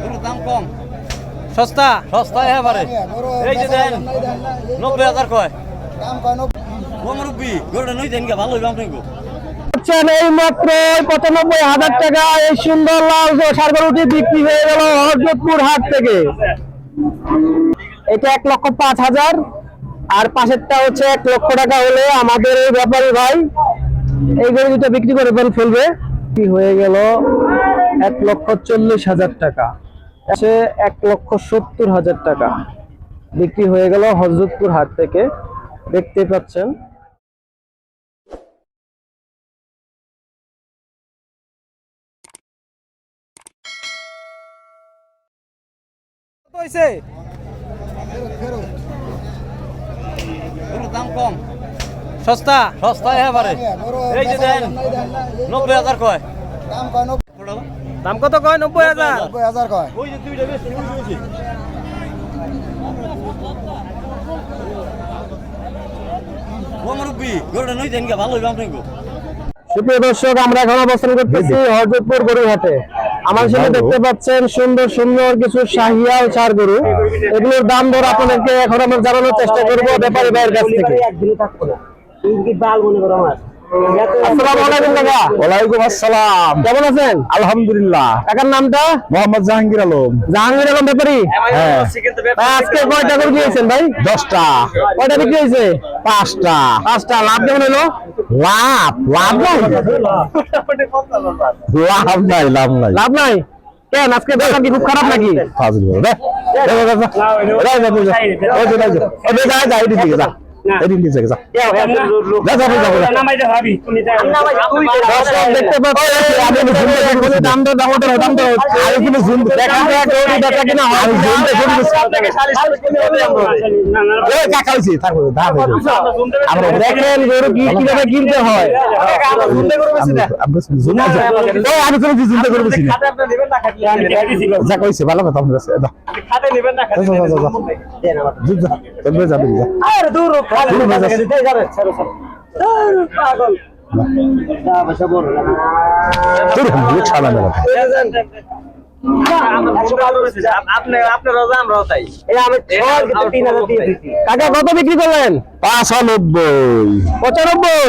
গরুর দাম কম। সস্তা? সস্তা এবারে এই যে দেন নব্বই হাজার কয়। ও মুরব্বী গরুটা নই দেন ভালো পাচ্ছেন এই মাত্র পঁচানব্বই হাজার টাকা এই সুন্দর লাল সার গরুটি বিক্রি হয়ে গেল হরজতপুর হাট থেকে। এটা এক লক্ষ পাঁচ হাজার আর পাশেরটা হচ্ছে এক লক্ষ টাকা হলে আমাদের এই ব্যাপারী ভাই। এই গরু দুটো বিক্রি করে ফেল ফেলবে। কি হয়ে গেল এক লক্ষ চল্লিশ হাজার টাকা। আছে এক লক্ষ সত্তর হাজার টাকা। বিক্রি হয়ে গেল হজরতপুর হাট থেকে। দেখতে পাচ্ছেন। দাম কম। সস্তা? সস্তা এবারে এই যে দেন নব্বই হাজার কয়? দাম কত কয়? নব্বই হাজার। ওই যে দুইটা বেশি বেশি। ও মুরব্বী গরুটা নই দেন কে ভালো দাম নেই সুপ্রিয় দর্শক আমরা এখন অবস্থান করতেছি হরজতপুর গরুহাটে আমার সামনে দেখতে পাচ্ছেন সুন্দর সুন্দর কিছু শাহিয়াল চার গরু। এগুলোর দাম দর আপনাদেরকে এখন আমরা জানানোর চেষ্টা করব ব্যাপারী ভাইয়ের কাছ থেকে। ওয়ালাইকুম আসসালাম কেমন আছেন আলহামদুলিল্লাহ কাকার নামটা মোহাম্মদ জাহাঙ্গীর আলম জাহাঙ্গীর আলম ব্যাপারী হ্যাঁ আজকে কয়টা গরু দিয়েছেন ভাই দশটা কয়টা বিক্রি হয়েছে পাঁচটা পাঁচটা লাভ কেমন হলো লাভ লাভ নাই লাভ নাই লাভ নাই লাভ নাই কেন আজকে দোকান কি খুব খারাপ নাকি ফাজিল কিন্তু কিনা হয় আমি শুনতে শুনতে- এই কাকা হইছে, থাকো, দাঁড়া হইছে। আমরা দেখেন গরু কি কীভাবে কিনতে হয় আমি- আমি শুনতে- এই, আমি শুনেছি, শুনতে করে বলছি না। যা কইছে, ভালো কথা আমার কাছে, যা। যা, যাবে, দূর কাকা কত বিক্রি করলেন? পাঁচানব্বই। পঁচানব্বই।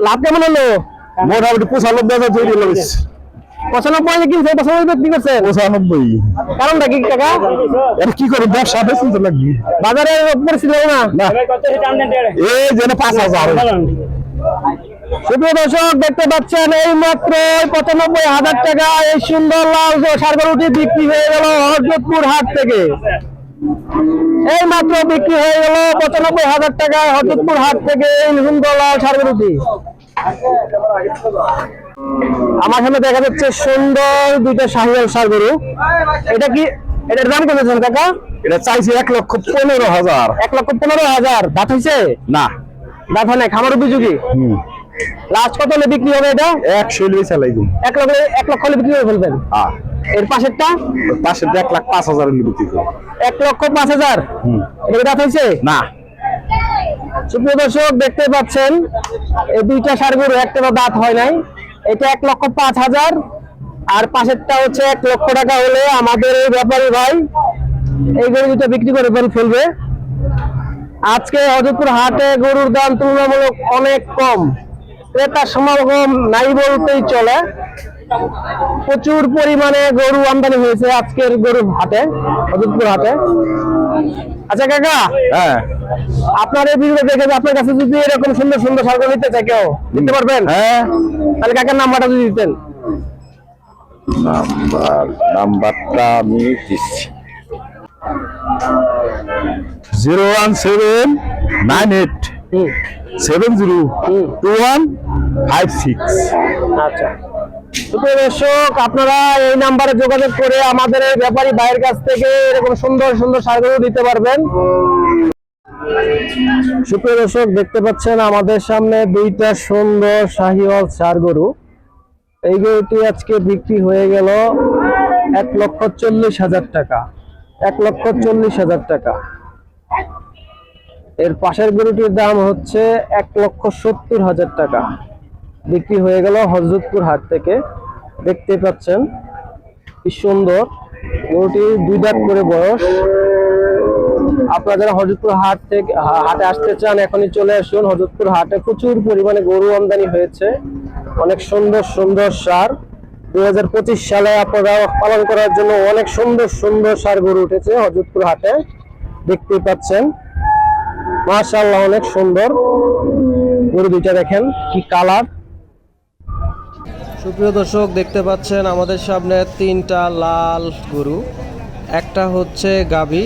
লাভ কেমন হলো? মোটামুটি পঁচানব্বই হাজার তৈরি হয়েছে পঁচানব্বই কিনছে পঁচানব্বই বিক্রি পঁচানব্বই। কারণটা কি কাকা? এটা কি করে ব্যবসা বেশি তো লাগবে বাজারে পরিস্থিতি না? না। এই যেন পাঁচ হাজার। সুপ্রিয় দর্শক দেখতে পাচ্ছেন এই মাত্র পঁচানব্বই হাজার টাকা। এই সুন্দর লাল সার গরুটি বিক্রি হয়ে গেল হরজতপুর হাট থেকে। এই মাত্র বিক্রি হয়ে গেল পঁচানব্বই হাজার টাকায় হরজতপুর হাট থেকে এই সুন্দর লাল সার গরুটি আমার সামনে দেখা যাচ্ছে সুন্দর দুইটা শাহিয়াল সার গরু এটা কি এটার দাম কমেছেন কাকা? এটা চাইছে এক লক্ষ পনেরো হাজার। এক লক্ষ পনেরো হাজার। দাঁত হয়েছে না। দাঁত হয় নাই খামার উপযোগী? লাস্ট কত হলে বিক্রি হবে এটা? একশো চালাই দিন এক লক্ষ এক লক্ষ হলে বিক্রি করে ফেলবেন? হ্যাঁ। এর পাশেরটা? পাশে এক লাখ পাঁচ হাজার হলে বিক্রি করব। এক লক্ষ পাঁচ হাজার? হুম। এটা দাঁত হয়েছে না। সুপ্রিয় দর্শক দেখতে পাচ্ছেন এই দুইটা সার গরু একটা দাঁত হয় নাই। এটা এক লক্ষ পাঁচ হাজার। আর পাশেরটা হচ্ছে এক লক্ষ টাকা হলে আমাদের এই ব্যাপারী ভাই, এই গরু দুটো বিক্রি করে ফেল ফেলবে। আজকে হজরতপুর হাটে গরুর দাম তুলনামূলক অনেক কম। ক্রেতার সমাগম নাই বলতেই চলে। প্রচুর পরিমাণে গরু আমদানি হয়েছে আজকের গরুর হাটে হজরতপুর হাটে। আচ্ছা কাকা। হ্যাঁ। আপনার এই ভিডিও দেখে আপনার কাছে যদি এরকম সুন্দর সুন্দর সার্গো নিতে চাই কেউ নিতে পারবেন? হ্যাঁ। তাহলে কাকার নাম্বারটা যদি দিতেন। নাম্বার নাম্বারটা আমি দিচ্ছি। Zero one seven nine eight seven zero two one five six. আচ্ছা। দর্শক, আপনারা এই নাম্বারে যোগাযোগ করে আমাদের এই ব্যাপারী ভাইয়ের কাছ থেকে এরকম সুন্দর সুন্দর সারগুলো দিতে পারবেন। সুপ্রিয় দর্শক, দেখতে পাচ্ছেন আমাদের সামনে দুইটা সুন্দর শাহিওয়াল সার গরু এই গরুটি আজকে বিক্রি হয়ে গেল এক লক্ষ চল্লিশ হাজার টাকা। এক লক্ষ চল্লিশ হাজার টাকা। এর পাশের গরুটির দাম হচ্ছে এক লক্ষ সত্তর হাজার টাকা। বিক্রি হয়ে গেল হজরতপুর হাট থেকে। দেখতে পাচ্ছেন, কি সুন্দর। গরুটি দুই দাঁত করে বয়স। আপনারা যারা হজরতপুর হাট থেকে হাটে আসতে চান, এখনই চলে আসুন। হজরতপুর হাটে প্রচুর পরিমাণে গরু আমদানি হয়েছে। অনেক সুন্দর সুন্দর সার। দুই হাজার পঁচিশ সালে আপনারা পালন করার জন্য অনেক সুন্দর সুন্দর সার গরু উঠেছে হজরতপুর হাটে। দেখতেই পাচ্ছেন, মাশাআল্লাহ অনেক সুন্দর। গরু দুইটা দেখেন, কি কালার। সুপ্রিয় দর্শক, দেখতে পাচ্ছেন আমাদের সামনে তিনটা লাল গরু। একটা হচ্ছে গাবি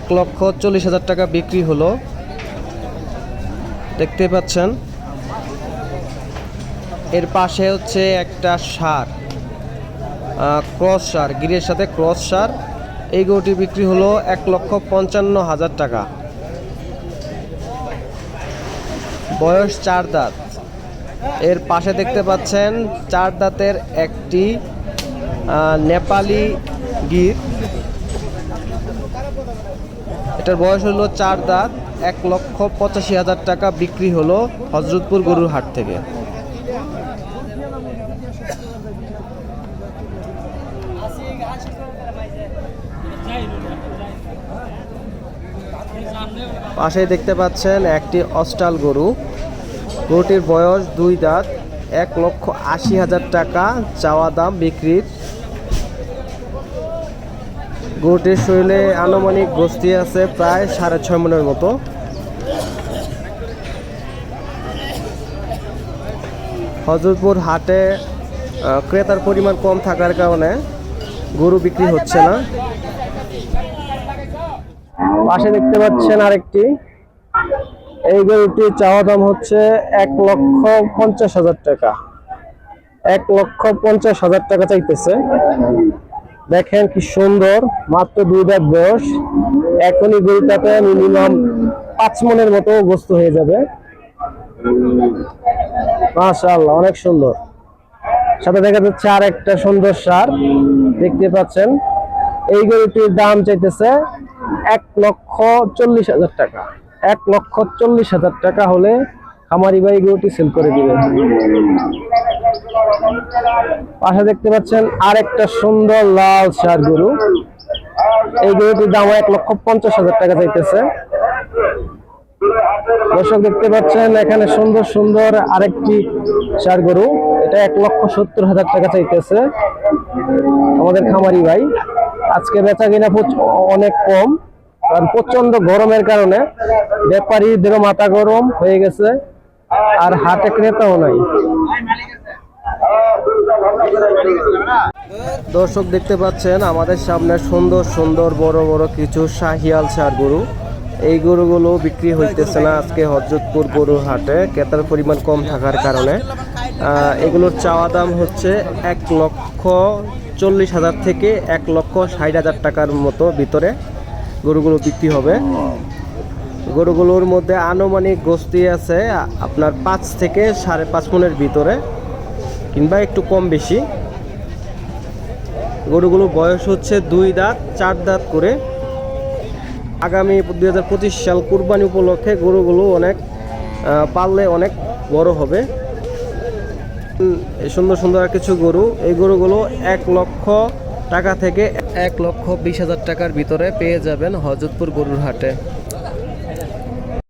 এক লক্ষ চল্লিশ হাজার টাকা বিক্রি হলো। দেখতে পাচ্ছেন। এর পাশে হচ্ছে একটা সার। ক্রস সার, গিরের সাথে ক্রস সার। এই গরুটি বিক্রি হলো এক লক্ষ পঞ্চান্ন হাজার টাকা। বয়স চার দাঁত। এর পাশে দেখতে পাচ্ছেন চার দাঁতের একটি নেপালি গির। এটার বয়স হলো চার দাঁত, এক লক্ষ পঁচাশি হাজার টাকা বিক্রি হলো হজরতপুর গরুর হাট থেকে। পাশে দেখতে পাচ্ছেন একটি অস্টাল গরু। গরুটির বয়স দুই দাঁত, এক লক্ষ আশি হাজার টাকা চাওয়া দাম বিক্রির। গরুটির শরীরে আনুমানিক গোষ্ঠী আছে প্রায় সাড়ে ছয় মনের মতো। হজরতপুর হাটে ক্রেতার পরিমাণ কম থাকার কারণে গরু বিক্রি হচ্ছে না। পাশে দেখতে পাচ্ছেন আরেকটি এই গরুটি চাওয়া দাম হচ্ছে এক লক্ষ পঞ্চাশ হাজার টাকা। এক লক্ষ পঞ্চাশ হাজার টাকা চাইতেছে। দেখেন কি সুন্দর, মাত্র দুই দাঁত বয়স। এখনই গরুটাতে মিনিমাম পাঁচ মনের মতো গোস্ত হয়ে যাবে। মাশাআল্লাহ, অনেক সুন্দর। সাথে দেখা যাচ্ছে আর একটা সুন্দর সার। দেখতে পাচ্ছেন, এই গরুটির দাম চাইতেছে এক লক্ষ চল্লিশ হাজার টাকা। এক লক্ষ চল্লিশ হাজার টাকা হলে খামারি ভাই গরুটি সেল করে দিবে। পাশে দেখতে পাচ্ছেন আর একটা সুন্দর লাল সার গরু। এই গরুটির দাম এক লক্ষ পঞ্চাশ হাজার টাকা চাইতেছে। দর্শক, দেখতে পাচ্ছেন এখানে সুন্দর সুন্দর আরেকটি সার গরু। এটা এক লক্ষ সত্তর হাজার টাকা চাইতেছে আমাদের খামারি ভাই। আজকে বেচা কিনা অনেক কম। কারণ প্রচণ্ড গরমের কারণে ব্যাপারীদেরও মাথা গরম হয়ে গেছে, আর হাটে ক্রেতাও নাই। দর্শক দেখতে পাচ্ছেন, আমাদের সামনে সুন্দর সুন্দর, বড় বড় কিছু শাহিয়াল সার গরু। এই গরুগুলো বিক্রি হইতেছে না আজকে হজরতপুর গরুর হাটে, ক্রেতার পরিমাণ কম থাকার কারণে। এগুলোর চাওয়া দাম হচ্ছে এক লক্ষ চল্লিশ হাজার থেকে এক লক্ষ ষাট হাজার টাকার মতো ভিতরে। গরুগুলো বিক্রি হবে। গরুগুলোর মধ্যে আনুমানিক গোস্তি আছে আপনার পাঁচ থেকে সাড়ে পাঁচ মনের ভিতরে কিংবা একটু কম বেশি। গরুগুলো বয়স হচ্ছে দুই দাঁত, চার দাঁত করে। আগামী দুই হাজার পঁচিশ সাল কুরবানি উপলক্ষে গরুগুলো অনেক পাললে অনেক বড় হবে। সুন্দর সুন্দর কিছু গরু, এই গরুগুলো এক লক্ষ টাকা থেকে এক লক্ষ বিশ হাজার টাকার ভিতরে পেয়ে যাবেন হজরতপুর গরুর হাটে।